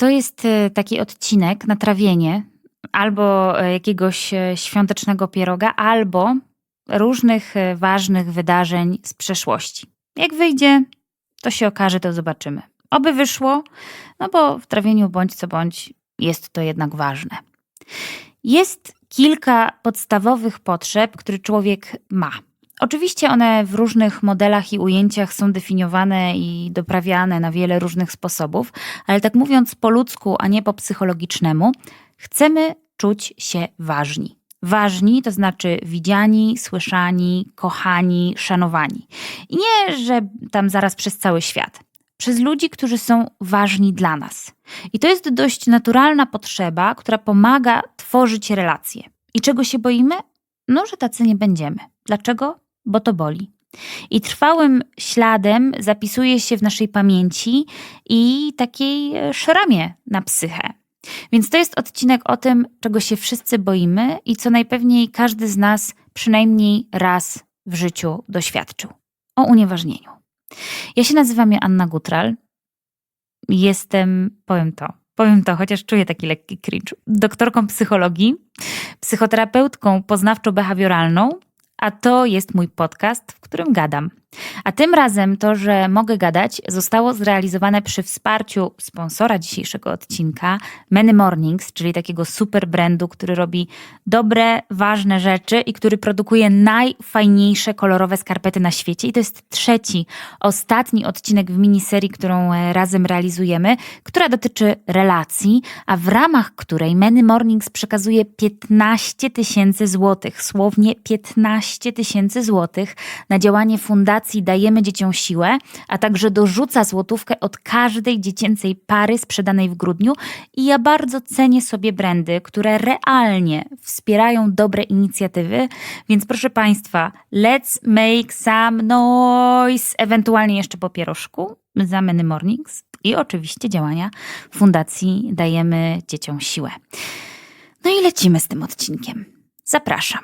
To jest e, taki odcinek na trawienie albo e, jakiegoś e, świątecznego pieroga, albo różnych ważnych wydarzeń z przeszłości. Jak wyjdzie, to się okaże, to zobaczymy. Oby wyszło, no bo w trawieniu bądź co bądź jest to jednak ważne. Jest kilka podstawowych potrzeb, które człowiek ma. Oczywiście one w różnych modelach i ujęciach są definiowane i doprawiane na wiele różnych sposobów, ale tak mówiąc po ludzku, a nie po psychologicznemu, chcemy czuć się ważni. Ważni to znaczy widziani, słyszani, kochani, szanowani. I nie, że tam zaraz przez cały świat. Przez ludzi, którzy są ważni dla nas. I to jest dość naturalna potrzeba, która pomaga tworzyć relacje. I czego się boimy? No, że tacy nie będziemy. Dlaczego? Bo to boli. I trwałym śladem zapisuje się w naszej pamięci i takiej e, szramie na psychę. Więc to jest odcinek o tym, czego się wszyscy boimy i co najpewniej każdy z nas przynajmniej raz w życiu doświadczył. O unieważnieniu. Ja się nazywam Anna Gutral. Jestem, powiem to, powiem to, chociaż czuję taki lekki cringe, doktorką psychologii, psychoterapeutką poznawczo-behawioralną, a to jest mój podcast, w którym gadam. A tym razem to, że mogę gadać, zostało zrealizowane przy wsparciu sponsora dzisiejszego odcinka, Many Mornings, czyli takiego super brandu, który robi dobre, ważne rzeczy i który produkuje najfajniejsze kolorowe skarpety na świecie. I to jest trzeci, ostatni odcinek w miniserii, którą e, razem realizujemy, która dotyczy relacji, a w ramach której Many Mornings przekazuje 15 tysięcy złotych, słownie 15 tysięcy złotych na działanie fundacji fundacji Dajemy Dzieciom Siłę, a także dorzuca złotówkę od każdej dziecięcej pary sprzedanej w grudniu. I ja bardzo cenię sobie brandy, które realnie wspierają dobre inicjatywy, więc proszę Państwa, let's make some noise, ewentualnie jeszcze po pierożku, za Many Mornings i oczywiście działania Fundacji Dajemy Dzieciom Siłę. No i lecimy z tym odcinkiem. Zapraszam.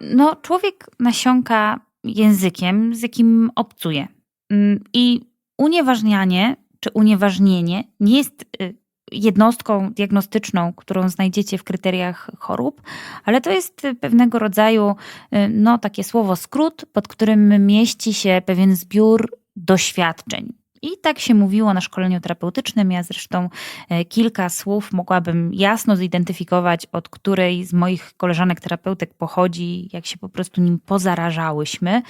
No, człowiek nasiąka językiem, z jakim obcuje. Mm, I unieważnianie czy unieważnienie nie jest y, jednostką diagnostyczną, którą znajdziecie w kryteriach chorób, ale to jest pewnego rodzaju y, no, takie słowo skrót, pod którym mieści się pewien zbiór doświadczeń. I tak się mówiło na szkoleniu terapeutycznym. Ja zresztą e, kilka słów mogłabym jasno zidentyfikować, od której z moich koleżanek terapeutek pochodzi, jak się po prostu nim pozarażałyśmy.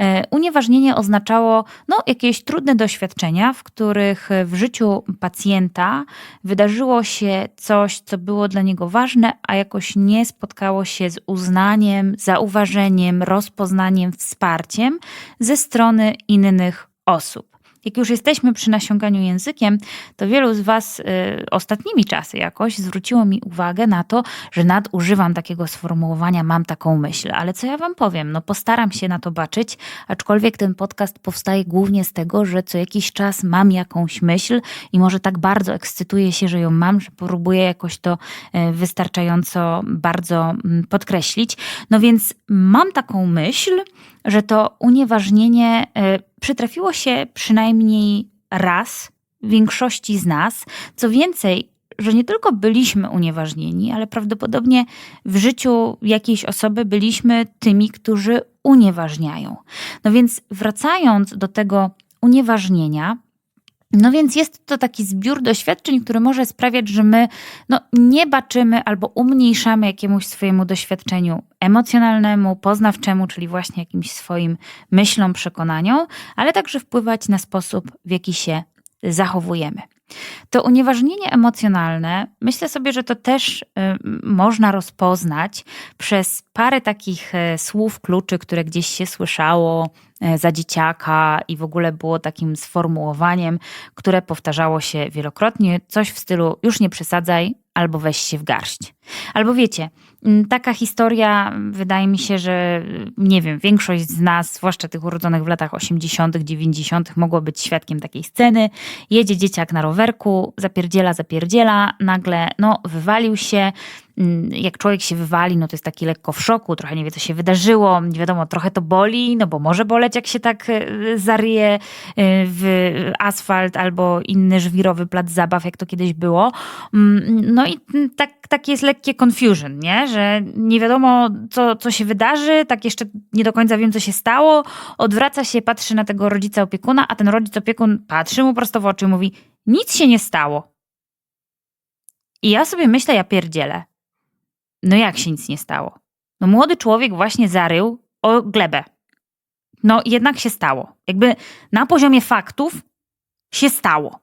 E, unieważnienie oznaczało no, jakieś trudne doświadczenia, w których w życiu pacjenta wydarzyło się coś, co było dla niego ważne, a jakoś nie spotkało się z uznaniem, zauważeniem, rozpoznaniem, wsparciem ze strony innych osób. Jak już jesteśmy przy nasiąganiu językiem, to wielu z Was y, ostatnimi czasy jakoś zwróciło mi uwagę na to, że nadużywam takiego sformułowania, mam taką myśl. Ale co ja Wam powiem? No postaram się na to baczyć, aczkolwiek ten podcast powstaje głównie z tego, że co jakiś czas mam jakąś myśl i może tak bardzo ekscytuję się, że ją mam, że próbuję jakoś to y, wystarczająco bardzo mm, podkreślić. No więc mam taką myśl, że to unieważnienie y, przytrafiło się przynajmniej raz większości z nas. Co więcej, że nie tylko byliśmy unieważnieni, ale prawdopodobnie w życiu jakiejś osoby byliśmy tymi, którzy unieważniają. No więc wracając do tego unieważnienia, no więc jest to taki zbiór doświadczeń, który może sprawiać, że my no, nie baczymy albo umniejszamy jakiemuś swojemu doświadczeniu emocjonalnemu, poznawczemu, czyli właśnie jakimś swoim myślom, przekonaniom, ale także wpływać na sposób, w jaki się zachowujemy. To unieważnienie emocjonalne, myślę sobie, że to też y, można rozpoznać przez parę takich y, słów kluczy, które gdzieś się słyszało y, za dzieciaka i w ogóle było takim sformułowaniem, które powtarzało się wielokrotnie. Coś w stylu: już nie przesadzaj, albo weź się w garść. Albo wiecie, taka historia, wydaje mi się, że nie wiem, większość z nas, zwłaszcza tych urodzonych w latach 80., 90., mogło być świadkiem takiej sceny. Jedzie dzieciak na rowerku, zapierdziela, zapierdziela, nagle no, wywalił się mm, jak człowiek się wywali, no to jest taki lekko w szoku, trochę nie wie, co się wydarzyło, nie wiadomo, trochę to boli, no bo może boleć, jak się tak e, zaryje e, w asfalt albo inny żwirowy plac zabaw, jak to kiedyś było. Mm, no i tak, tak jest lekkie confusion, nie? że nie wiadomo, co, co się wydarzy, tak jeszcze nie do końca wiem, co się stało, odwraca się, patrzy na tego rodzica opiekuna, a ten rodzic opiekun patrzy mu prosto w oczy i mówi, nic się nie stało. I ja sobie myślę, ja pierdzielę. No jak się nic nie stało? No młody człowiek właśnie zarył o glebę. No jednak się stało. Jakby na poziomie faktów się stało.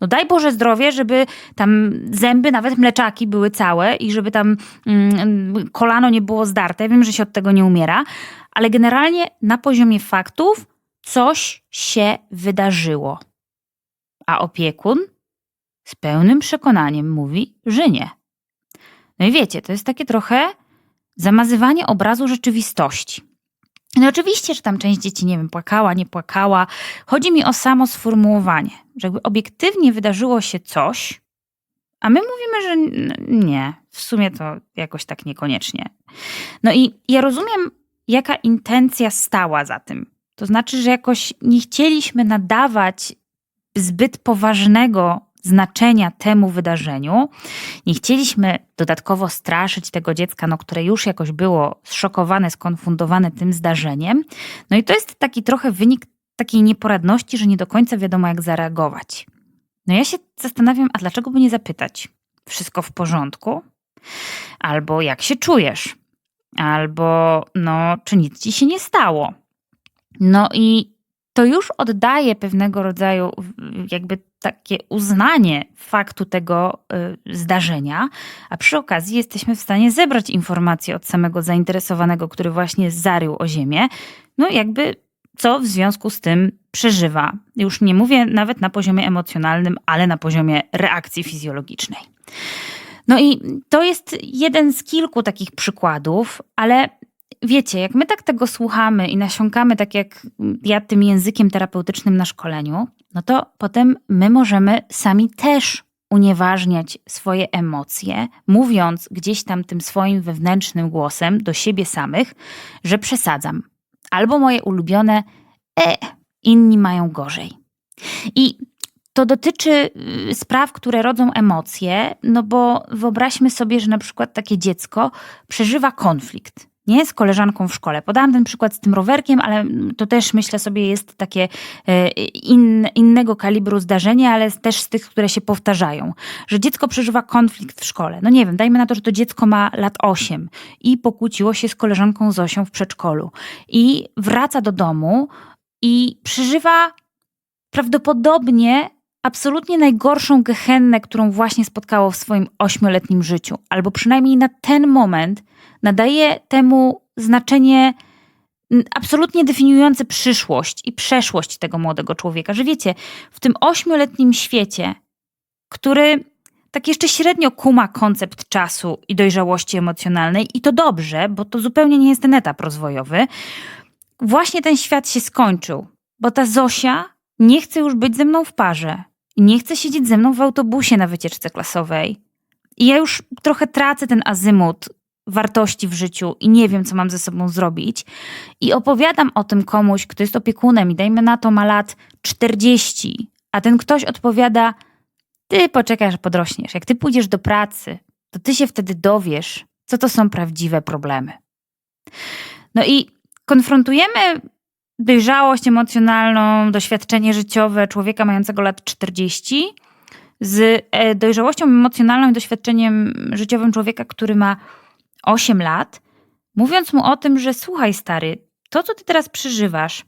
No daj Boże zdrowie, żeby tam zęby, nawet mleczaki były całe i żeby tam mm, kolano nie było zdarte. Wiem, że się od tego nie umiera, ale generalnie na poziomie faktów coś się wydarzyło. A opiekun z pełnym przekonaniem mówi, że nie. No i wiecie, to jest takie trochę zamazywanie obrazu rzeczywistości. No oczywiście, że tam część dzieci, nie wiem, płakała, nie płakała. Chodzi mi o samo sformułowanie, że jakby obiektywnie wydarzyło się coś, a my mówimy, że nie, w sumie to jakoś tak niekoniecznie. No i ja rozumiem, jaka intencja stała za tym. To znaczy, że jakoś nie chcieliśmy nadawać zbyt poważnego znaczenia temu wydarzeniu. Nie chcieliśmy dodatkowo straszyć tego dziecka, no, które już jakoś było zszokowane, skonfundowane tym zdarzeniem. No i to jest taki trochę wynik takiej nieporadności, że nie do końca wiadomo, jak zareagować. No ja się zastanawiam, a dlaczego by nie zapytać? Wszystko w porządku? Albo jak się czujesz? Albo no, czy nic ci się nie stało? No i to już oddaje pewnego rodzaju jakby takie uznanie faktu tego y, zdarzenia, a przy okazji jesteśmy w stanie zebrać informacje od samego zainteresowanego, który właśnie zarył o ziemię, no jakby co w związku z tym przeżywa. Już nie mówię nawet na poziomie emocjonalnym, ale na poziomie reakcji fizjologicznej. No i to jest jeden z kilku takich przykładów, ale wiecie, jak my tak tego słuchamy i nasiąkamy, tak jak ja tym językiem terapeutycznym na szkoleniu, no to potem my możemy sami też unieważniać swoje emocje, mówiąc gdzieś tam tym swoim wewnętrznym głosem do siebie samych, że przesadzam. Albo moje ulubione, e, inni mają gorzej. I to dotyczy y, spraw, które rodzą emocje, no bo wyobraźmy sobie, że na przykład takie dziecko przeżywa konflikt nie? z koleżanką w szkole. Podałam ten przykład z tym rowerkiem, ale to też myślę sobie jest takie e, in, innego kalibru zdarzenie, ale też z tych, które się powtarzają. Że dziecko przeżywa konflikt w szkole. No nie wiem, dajmy na to, że to dziecko ma lat 8 i pokłóciło się z koleżanką Zosią w przedszkolu i wraca do domu i przeżywa prawdopodobnie absolutnie najgorszą gehennę, którą właśnie spotkało w swoim ośmioletnim życiu, albo przynajmniej na ten moment nadaje temu znaczenie absolutnie definiujące przyszłość i przeszłość tego młodego człowieka. Że wiecie, w tym ośmioletnim świecie, który tak jeszcze średnio kuma koncept czasu i dojrzałości emocjonalnej, i to dobrze, bo to zupełnie nie jest ten etap rozwojowy, właśnie ten świat się skończył, bo ta Zosia nie chce już być ze mną w parze, nie chce siedzieć ze mną w autobusie na wycieczce klasowej. I ja już trochę tracę ten azymut wartości w życiu i nie wiem, co mam ze sobą zrobić. I opowiadam o tym komuś, kto jest opiekunem i dajmy na to ma lat 40, a ten ktoś odpowiada: Ty poczekasz, podrośniesz. Jak ty pójdziesz do pracy, to ty się wtedy dowiesz, co to są prawdziwe problemy. No i konfrontujemy dojrzałość emocjonalną, doświadczenie życiowe człowieka mającego lat 40 z e, dojrzałością emocjonalną i doświadczeniem życiowym człowieka, który ma 8 lat, mówiąc mu o tym, że słuchaj, stary, to co ty teraz przeżywasz,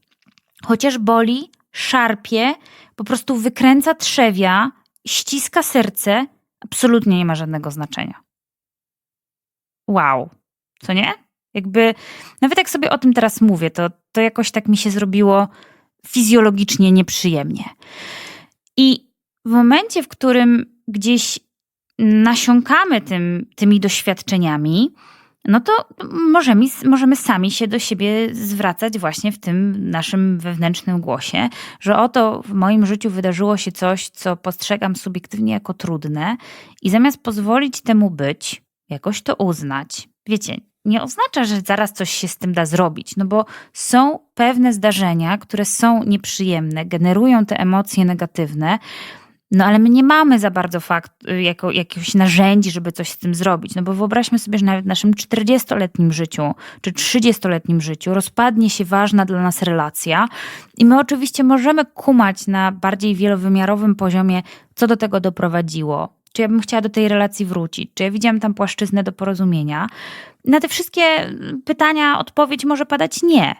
chociaż boli, szarpie, po prostu wykręca trzewia, ściska serce, absolutnie nie ma żadnego znaczenia. Wow, co nie? Jakby, nawet jak sobie o tym teraz mówię, to, to jakoś tak mi się zrobiło fizjologicznie nieprzyjemnie. I w momencie, w którym gdzieś nasiąkamy tym, tymi doświadczeniami, no to możemy, możemy sami się do siebie zwracać właśnie w tym naszym wewnętrznym głosie, że oto w moim życiu wydarzyło się coś, co postrzegam subiektywnie jako trudne, i zamiast pozwolić temu być, jakoś to uznać. Wiecie, nie oznacza, że zaraz coś się z tym da zrobić, no bo są pewne zdarzenia, które są nieprzyjemne, generują te emocje negatywne, no ale my nie mamy za bardzo fakt, y, jako, jakiegoś narzędzi, żeby coś z tym zrobić. No bo wyobraźmy sobie, że nawet w naszym 40-letnim życiu czy 30-letnim życiu rozpadnie się ważna dla nas relacja i my oczywiście możemy kumać na bardziej wielowymiarowym poziomie, co do tego doprowadziło. Czy ja bym chciała do tej relacji wrócić? Czy ja widziałam tam płaszczyznę do porozumienia? Na te wszystkie pytania odpowiedź może padać nie.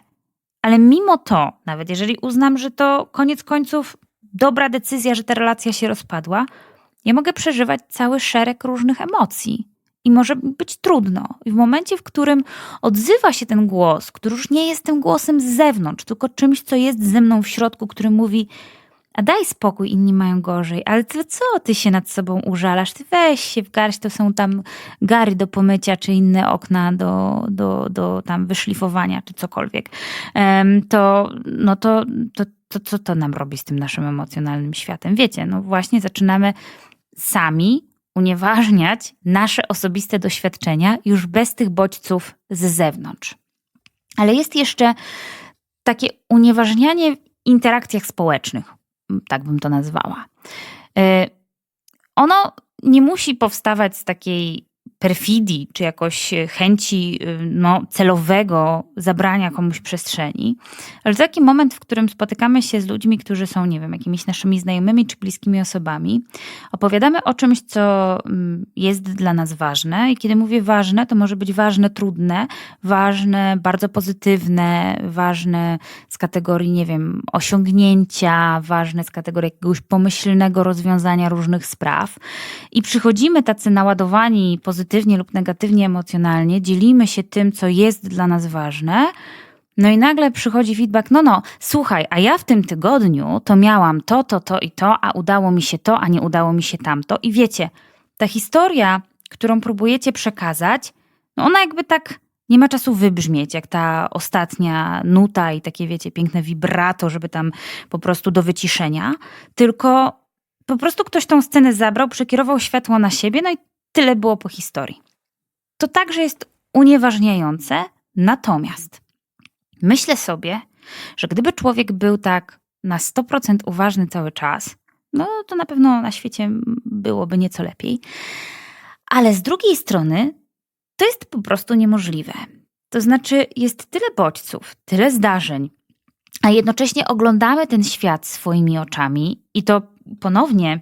Ale mimo to, nawet jeżeli uznam, że to koniec końców dobra decyzja, że ta relacja się rozpadła, ja mogę przeżywać cały szereg różnych emocji. I może być trudno. I w momencie, w którym odzywa się ten głos, który już nie jest tym głosem z zewnątrz, tylko czymś, co jest ze mną w środku, który mówi: A daj spokój, inni mają gorzej, ale ty co ty się nad sobą użalasz? Ty weź się w garść, to są tam gary do pomycia, czy inne okna do, do, do tam wyszlifowania, czy cokolwiek. To, no to, to to co to nam robi z tym naszym emocjonalnym światem? Wiecie, no właśnie zaczynamy sami unieważniać nasze osobiste doświadczenia już bez tych bodźców z zewnątrz. Ale jest jeszcze takie unieważnianie w interakcjach społecznych, tak bym to nazwała. Y, ono nie musi powstawać z takiej perfidii, czy jakoś e, chęci e, no, celowego zabrania komuś przestrzeni, ale taki moment, w którym spotykamy się z ludźmi, którzy są, nie wiem, jakimiś naszymi znajomymi czy bliskimi osobami, opowiadamy o czymś, co mm, jest dla nas ważne. I kiedy mówię ważne, to może być ważne, trudne, ważne, bardzo pozytywne, ważne z kategorii, nie wiem, osiągnięcia, ważne z kategorii jakiegoś pomyślnego rozwiązania różnych spraw. I przychodzimy tacy naładowani pozytywnie pozytywnie lub negatywnie emocjonalnie, dzielimy się tym, co jest dla nas ważne, no i nagle przychodzi feedback, no no, słuchaj, a ja w tym tygodniu to miałam to, to, to i to, a udało mi się to, a nie udało mi się tamto. I wiecie, ta historia, którą próbujecie przekazać, no ona jakby tak nie ma czasu wybrzmieć, jak ta ostatnia nuta i takie, wiecie, piękne vibrato, żeby tam po prostu do wyciszenia, tylko po prostu ktoś tą scenę zabrał, przekierował światło na siebie, no i Tyle było po historii. To także jest unieważniające, natomiast myślę sobie, że gdyby człowiek był tak na 100% uważny cały czas, no to na pewno na świecie byłoby nieco lepiej. Ale z drugiej strony to jest po prostu niemożliwe. To znaczy, jest tyle bodźców, tyle zdarzeń, a jednocześnie oglądamy ten świat swoimi oczami i to ponownie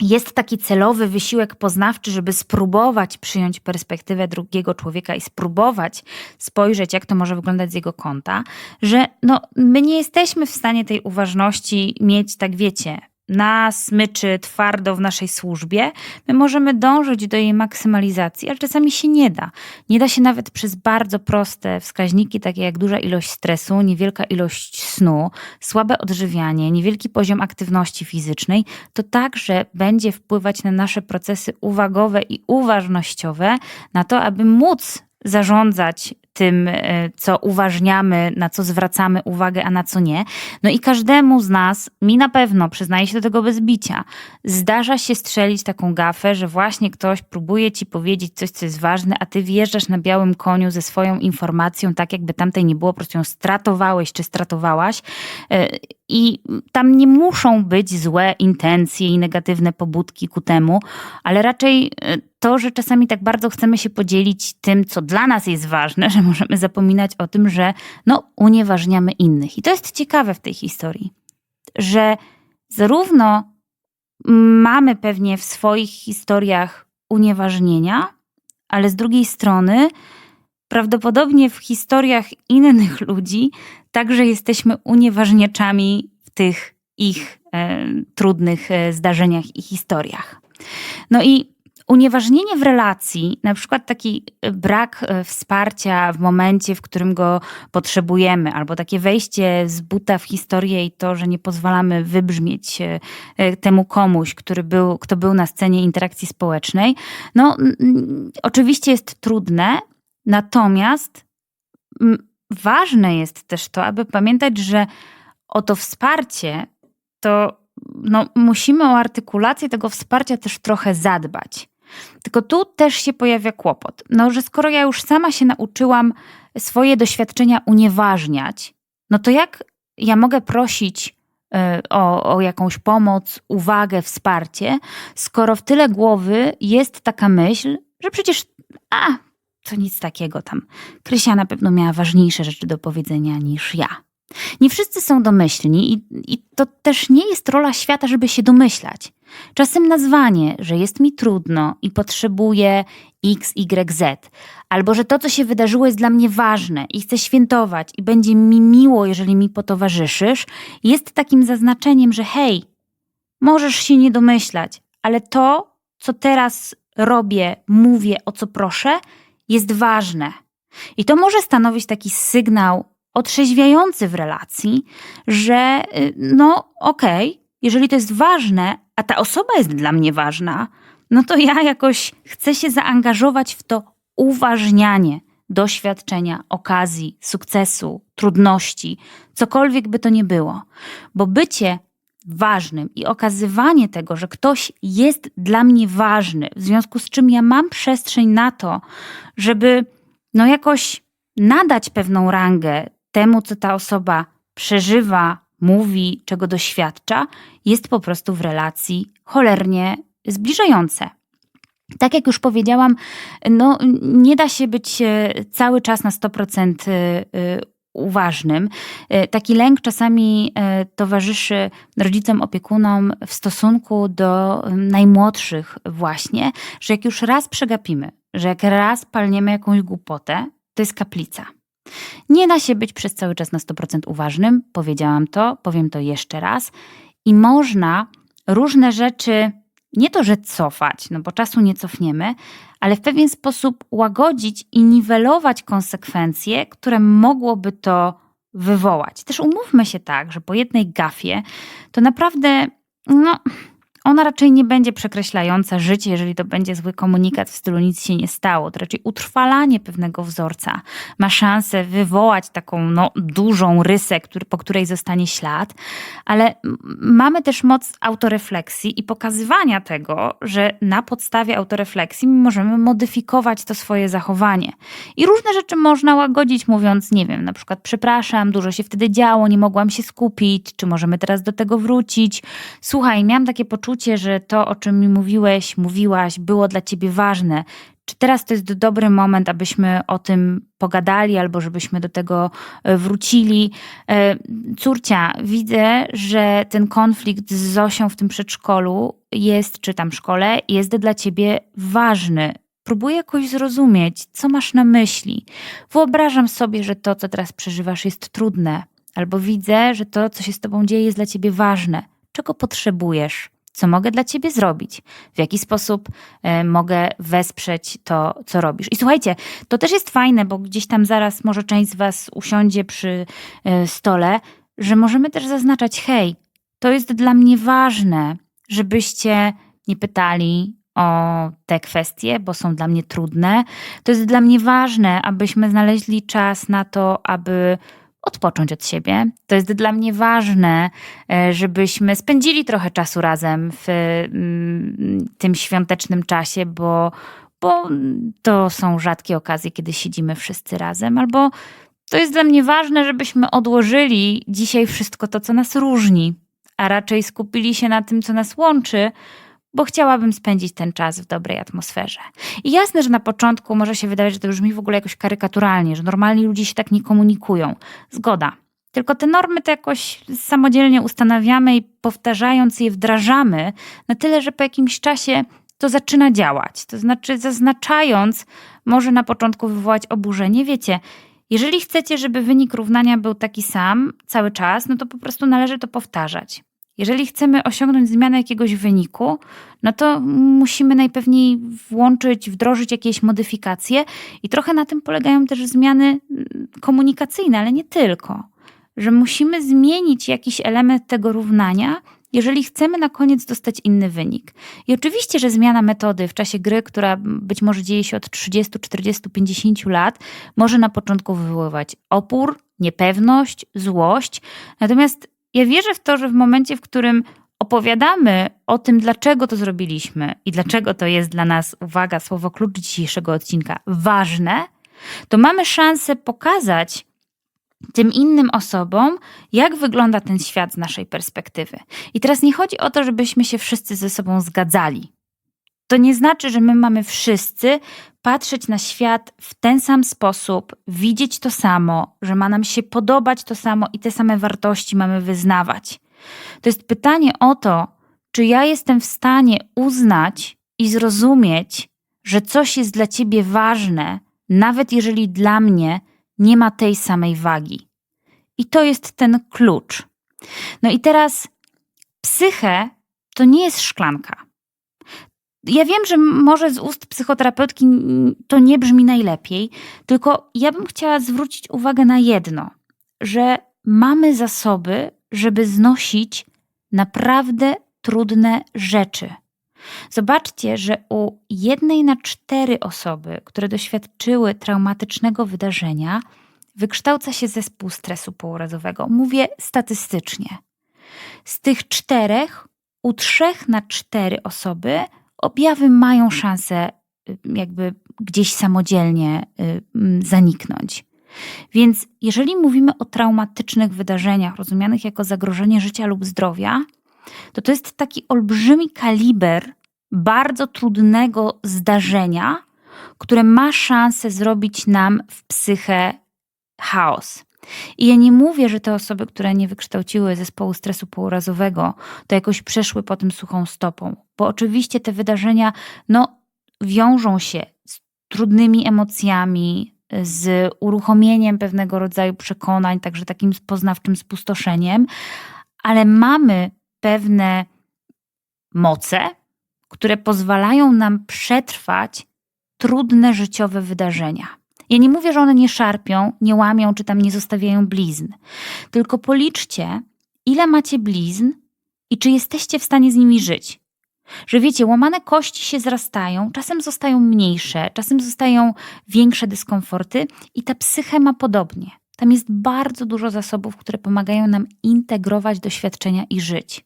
jest taki celowy wysiłek poznawczy, żeby spróbować przyjąć perspektywę drugiego człowieka i spróbować spojrzeć, jak to może wyglądać z jego kąta, że no, my nie jesteśmy w stanie tej uważności mieć, tak wiecie, na smyczy twardo w naszej służbie, my możemy dążyć do jej maksymalizacji, ale czasami się nie da. Nie da się nawet przez bardzo proste wskaźniki, takie jak duża ilość stresu, niewielka ilość snu, słabe odżywianie, niewielki poziom aktywności fizycznej, to także będzie wpływać na nasze procesy uwagowe i uważnościowe, na to, aby móc zarządzać tym, e, co uważniamy, na co zwracamy uwagę, a na co nie. No i każdemu z nas, mi na pewno, przyznaję się do tego bez bicia, zdarza się strzelić taką gafę, że właśnie ktoś próbuje ci powiedzieć coś, co jest ważne, a ty wjeżdżasz na białym koniu ze swoją informacją, tak jakby tamtej nie było, po prostu ją stratowałeś czy stratowałaś. E, I tam nie muszą być złe intencje i negatywne pobudki ku temu, ale raczej e, to, że czasami tak bardzo chcemy się podzielić tym, co dla nas jest ważne, że możemy zapominać o tym, że no, unieważniamy innych. I to jest ciekawe w tej historii, że zarówno mamy pewnie w swoich historiach unieważnienia, ale z drugiej strony prawdopodobnie w historiach innych ludzi także jesteśmy unieważniaczami w tych ich e, trudnych e, zdarzeniach i historiach. No i unieważnienie w relacji, na przykład taki e, brak e, wsparcia w momencie, w którym go potrzebujemy, albo takie wejście z buta w historię i to, że nie pozwalamy wybrzmieć e, temu komuś, który był, kto był na scenie interakcji społecznej, no oczywiście jest trudne, natomiast ważne jest też to, aby pamiętać, że o to wsparcie to no, musimy o artykulację tego wsparcia też trochę zadbać. Tylko tu też się pojawia kłopot. No, że skoro ja już sama się nauczyłam swoje doświadczenia unieważniać, no to jak ja mogę prosić y, o, o jakąś pomoc, uwagę, wsparcie, skoro w tyle głowy jest taka myśl, że przecież, a, to nic takiego tam. Krysia na pewno miała ważniejsze rzeczy do powiedzenia niż ja. Nie wszyscy są domyślni i, i to też nie jest rola świata, żeby się domyślać. Czasem nazwanie, że jest mi trudno i potrzebuję X, Y, Z, albo że to, co się wydarzyło, jest dla mnie ważne i chcę świętować i będzie mi miło, jeżeli mi potowarzyszysz, jest takim zaznaczeniem, że hej, możesz się nie domyślać, ale to, co teraz robię, mówię, o co proszę, jest ważne. I to może stanowić taki sygnał otrzeźwiający w relacji, że y, no okej, okay, jeżeli to jest ważne, a ta osoba jest dla mnie ważna, no to ja jakoś chcę się zaangażować w to uważnianie doświadczenia, okazji, sukcesu, trudności, cokolwiek by to nie było. Bo bycie ważnym i okazywanie tego, że ktoś jest dla mnie ważny, w związku z czym ja mam przestrzeń na to, żeby no jakoś nadać pewną rangę temu, co ta osoba przeżywa, mówi, czego doświadcza, jest po prostu w relacji cholernie zbliżające. Tak jak już powiedziałam, no, nie da się być e, cały czas na 100% e, e, uważnym. Taki lęk czasami towarzyszy rodzicom, opiekunom w stosunku do najmłodszych, właśnie, że jak już raz przegapimy, że jak raz palniemy jakąś głupotę, to jest kaplica. Nie da się być przez cały czas na 100% uważnym, powiedziałam to, powiem to jeszcze raz. I można różne rzeczy nie to, że cofać, no bo czasu nie cofniemy, ale w pewien sposób łagodzić i niwelować konsekwencje, które mogłoby to wywołać. Też umówmy się tak, że po jednej gafie to naprawdę, no, ona raczej nie będzie przekreślająca życie, jeżeli to będzie zły komunikat w stylu nic się nie stało. To raczej utrwalanie pewnego wzorca ma szansę wywołać taką no, dużą rysę, który, po której zostanie ślad, ale mamy też moc autorefleksji i pokazywania tego, że na podstawie autorefleksji możemy modyfikować to swoje zachowanie. I różne rzeczy można łagodzić, mówiąc, nie wiem, na przykład przepraszam, dużo się wtedy działo, nie mogłam się skupić, czy możemy teraz do tego wrócić. Słuchaj, miałam takie poczucie, poczucie, że to, o czym mi mówiłeś, mówiłaś, było dla ciebie ważne. Czy teraz to jest dobry moment, abyśmy o tym pogadali, albo żebyśmy do tego e, wrócili? E, córcia, widzę, że ten konflikt z Zosią w tym przedszkolu jest, czy tam szkole, jest dla ciebie ważny. Próbuję jakoś zrozumieć, co masz na myśli. Wyobrażam sobie, że to, co teraz przeżywasz, jest trudne, albo widzę, że to, co się z tobą dzieje, jest dla ciebie ważne. Czego potrzebujesz? Co mogę dla ciebie zrobić, w jaki sposób e, mogę wesprzeć to, co robisz. I słuchajcie, to też jest fajne, bo gdzieś tam zaraz może część z Was usiądzie przy e, stole, że możemy też zaznaczać: hej, to jest dla mnie ważne, żebyście nie pytali o te kwestie, bo są dla mnie trudne. To jest dla mnie ważne, abyśmy znaleźli czas na to, aby odpocząć od siebie. To jest dla mnie ważne, e, żebyśmy spędzili trochę czasu razem w mm, tym świątecznym czasie, bo, bo to są rzadkie okazje, kiedy siedzimy wszyscy razem, albo to jest dla mnie ważne, żebyśmy odłożyli dzisiaj wszystko to, co nas różni, a raczej skupili się na tym, co nas łączy, bo chciałabym spędzić ten czas w dobrej atmosferze. I jasne, że na początku może się wydawać, że to brzmi w ogóle jakoś karykaturalnie, że normalni ludzie się tak nie komunikują. Zgoda. Tylko te normy to jakoś samodzielnie ustanawiamy i powtarzając je wdrażamy na tyle, że po jakimś czasie to zaczyna działać. To znaczy, zaznaczając, może na początku wywołać oburzenie. Wiecie, jeżeli chcecie, żeby wynik równania był taki sam cały czas, no to po prostu należy to powtarzać. Jeżeli chcemy osiągnąć zmianę jakiegoś wyniku, no to musimy najpewniej włączyć, wdrożyć jakieś modyfikacje i trochę na tym polegają też zmiany mm, komunikacyjne, ale nie tylko. Że musimy zmienić jakiś element tego równania, jeżeli chcemy na koniec dostać inny wynik. I oczywiście, że zmiana metody w czasie gry, która być może dzieje się od 30, 40, 50 lat, może na początku wywoływać opór, niepewność, złość. Natomiast ja wierzę w to, że w momencie, w którym opowiadamy o tym, dlaczego to zrobiliśmy i dlaczego to jest dla nas, uwaga, słowo klucz dzisiejszego odcinka, ważne, to mamy szansę pokazać tym innym osobom, jak wygląda ten świat z naszej perspektywy. I teraz nie chodzi o to, żebyśmy się wszyscy ze sobą zgadzali. To nie znaczy, że my mamy wszyscy patrzeć na świat w ten sam sposób, widzieć to samo, że ma nam się podobać to samo i te same wartości mamy wyznawać. To jest pytanie o to, czy ja jestem w stanie uznać i zrozumieć, że coś jest dla ciebie ważne, nawet jeżeli dla mnie nie ma tej samej wagi. I to jest ten klucz. No i teraz psychę to nie jest szklanka. Ja wiem, że może z ust psychoterapeutki to nie brzmi najlepiej, tylko ja bym chciała zwrócić uwagę na jedno, że mamy zasoby, żeby znosić naprawdę trudne rzeczy. Zobaczcie, że u jednej na cztery osoby, które doświadczyły traumatycznego wydarzenia, wykształca się zespół stresu pourazowego. Mówię statystycznie. Z tych czterech, u trzech na cztery osoby objawy mają szansę y, jakby gdzieś samodzielnie y, zaniknąć. Więc jeżeli mówimy o traumatycznych wydarzeniach rozumianych jako zagrożenie życia lub zdrowia, to to jest taki olbrzymi kaliber bardzo trudnego zdarzenia, które ma szansę zrobić nam w psychę chaos. I ja nie mówię, że te osoby, które nie wykształciły zespołu stresu pourazowego, to jakoś przeszły po tym suchą stopą, bo oczywiście te wydarzenia no, wiążą się z trudnymi emocjami, z uruchomieniem pewnego rodzaju przekonań, także takim poznawczym spustoszeniem, ale mamy pewne moce, które pozwalają nam przetrwać trudne życiowe wydarzenia. Ja nie mówię, że one nie szarpią, nie łamią czy tam nie zostawiają blizn, tylko policzcie, ile macie blizn i czy jesteście w stanie z nimi żyć. Że wiecie, łamane kości się zrastają, czasem zostają mniejsze, czasem zostają większe dyskomforty i ta psyche ma podobnie. Tam jest bardzo dużo zasobów, które pomagają nam integrować doświadczenia i żyć.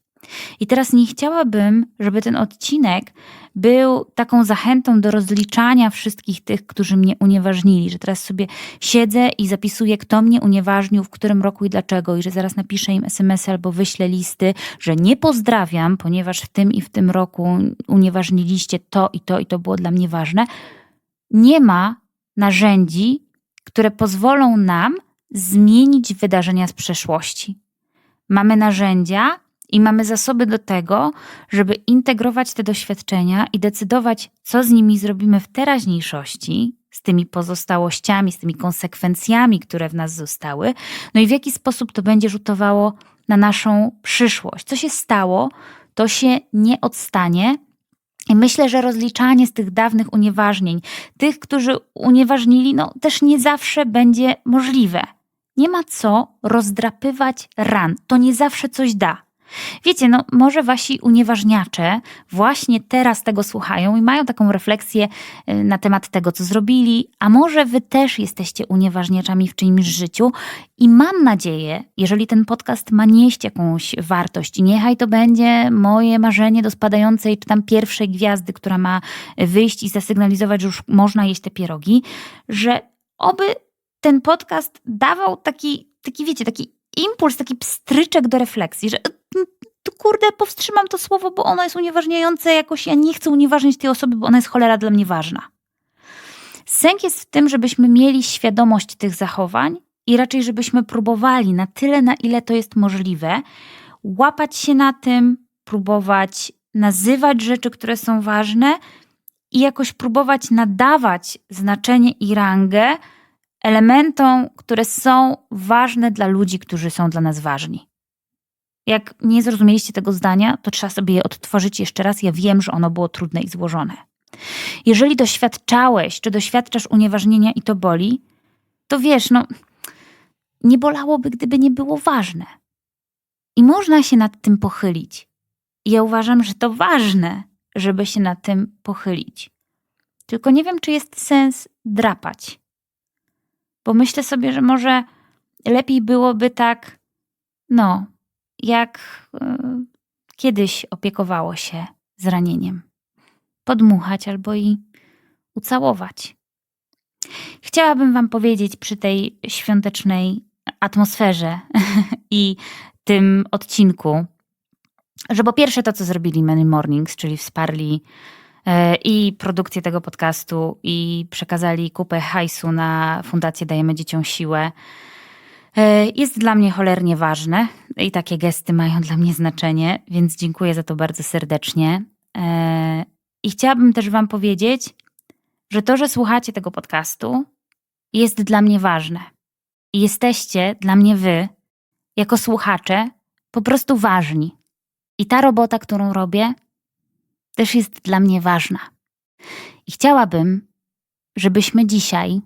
I teraz nie chciałabym, żeby ten odcinek był taką zachętą do rozliczania wszystkich tych, którzy mnie unieważnili, że teraz sobie siedzę i zapisuję, kto mnie unieważnił, w którym roku i dlaczego, i że zaraz napiszę im SMS albo wyślę listy, że nie pozdrawiam, ponieważ w tym i w tym roku unieważniliście to i to i to było dla mnie ważne. Nie ma narzędzi, które pozwolą nam zmienić wydarzenia z przeszłości. Mamy narzędzia, i mamy zasoby do tego, żeby integrować te doświadczenia i decydować, co z nimi zrobimy w teraźniejszości, z tymi pozostałościami, z tymi konsekwencjami, które w nas zostały, no i w jaki sposób to będzie rzutowało na naszą przyszłość. Co się stało, to się nie odstanie. I myślę, że rozliczanie z tych dawnych unieważnień, tych, którzy unieważnili, no też nie zawsze będzie możliwe. Nie ma co rozdrapywać ran. To nie zawsze coś da. Wiecie, no może wasi unieważniacze właśnie teraz tego słuchają i mają taką refleksję y, na temat tego, co zrobili, a może wy też jesteście unieważniaczami w czyimś życiu i mam nadzieję, jeżeli ten podcast ma nieść jakąś wartość niechaj to będzie moje marzenie do spadającej czy tam pierwszej gwiazdy, która ma wyjść i zasygnalizować, że już można jeść te pierogi, że oby ten podcast dawał taki, taki wiecie, taki impuls, taki pstryczek do refleksji, że kurde, powstrzymam to słowo, bo ono jest unieważniające jakoś. Ja nie chcę unieważnić tej osoby, bo ona jest cholera dla mnie ważna. Sęk jest w tym, żebyśmy mieli świadomość tych zachowań i raczej, żebyśmy próbowali na tyle, na ile to jest możliwe, łapać się na tym, próbować nazywać rzeczy, które są ważne i jakoś próbować nadawać znaczenie i rangę elementom, które są ważne dla ludzi, którzy są dla nas ważni. Jak nie zrozumieliście tego zdania, to trzeba sobie je odtworzyć jeszcze raz. Ja wiem, że ono było trudne i złożone. Jeżeli doświadczałeś, czy doświadczasz unieważnienia i to boli, to wiesz, no, nie bolałoby, gdyby nie było ważne. I można się nad tym pochylić. I ja uważam, że to ważne, żeby się nad tym pochylić. Tylko nie wiem, czy jest sens drapać. Bo myślę sobie, że może lepiej byłoby tak, no, jak e, kiedyś opiekowało się zranieniem. Podmuchać albo i ucałować. Chciałabym Wam powiedzieć przy tej świątecznej atmosferze i tym odcinku, że po pierwsze to, co zrobili Many Mornings, czyli wsparli e, i produkcję tego podcastu i przekazali kupę hajsu na Fundację Dajemy Dzieciom Siłę, jest dla mnie cholernie ważne i takie gesty mają dla mnie znaczenie, więc dziękuję za to bardzo serdecznie. E, I chciałabym też Wam powiedzieć, że to, że słuchacie tego podcastu, jest dla mnie ważne. I jesteście dla mnie Wy, jako słuchacze, po prostu ważni. I ta robota, którą robię, też jest dla mnie ważna. I chciałabym, żebyśmy dzisiaj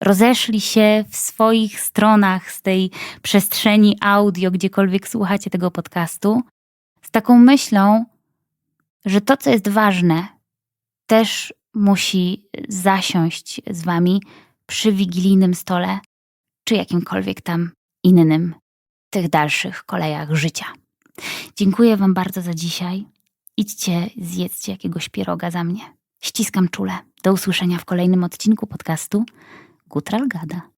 rozeszli się w swoich stronach z tej przestrzeni audio, gdziekolwiek słuchacie tego podcastu, z taką myślą, że to, co jest ważne, też musi zasiąść z Wami przy wigilijnym stole, czy jakimkolwiek tam innym tych dalszych kolejach życia. Dziękuję Wam bardzo za dzisiaj. Idźcie, zjedzcie jakiegoś pieroga za mnie. Ściskam czule. Do usłyszenia w kolejnym odcinku podcastu Gutral Gada.